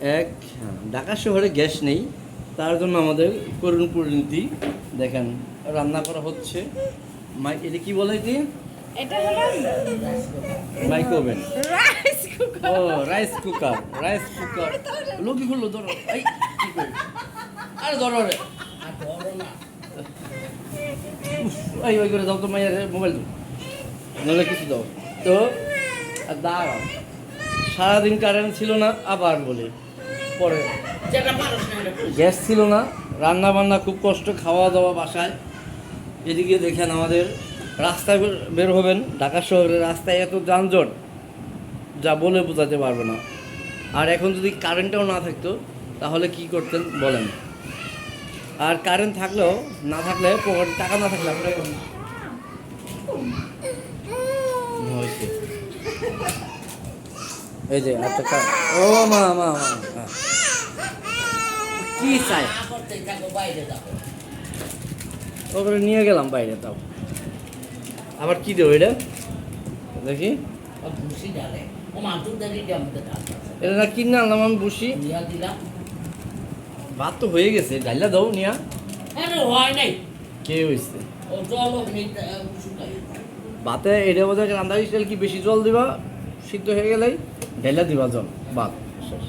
এক হ্যাঁ, ঢাকা শহরে গ্যাস নেই তার জন্য আমাদের করুণ পরিণতি। দেখেন রান্না করা হচ্ছে। মাই এটা কি বলে কি এটা হলো মাইক্রো ওভেন রাইস কুকার। ও রাইস কুকার রাইস কুকার। লোকি খুললো ধরো। এই কি করি? আরে ধরো রে। উফ, এই ওই করে দাও তো মাইয়ার মোবাইল দাও নাহলে কিছু দাও। তো আর দাঁড়াও। সারাদিন কারেন্ট ছিল না আবার বলি। পরে। গ্যাস ছিল না রান্না বান্না খুব কষ্ট খাওয়া দাওয়া বাসায়। এদিকে দেখেন আমাদের রাস্তায় বের- হবেন, ঢাকা শহরের রাস্তায় এত যানজট, যা বলে বোঝাতে পারব না। আর এখন যদি কারেন্টটাও না থাকতো, তাহলে কি করতেন বলেন। আর কারেন্ট থাকলেও, না থাকলে পকেটে টাকা না থাকলে আপনার এই যে আচ্ছা ও মা মা মা। কি চাই? ওখানে নিয়ে গেলাম, বাইরে তাও। আবার কি দেবো এটা? দেখি। এটা না কিনে আনলাম আমি বসি ভাত তো হয়ে গেছে ডাইলা দাও নিয়া। কে হয়েছে? ভাতে এটা বোধ হয় কি, বেশি জল দিবা? সিদ্ধ হয়ে গেলেই ঢেলা দিবা জল শেষ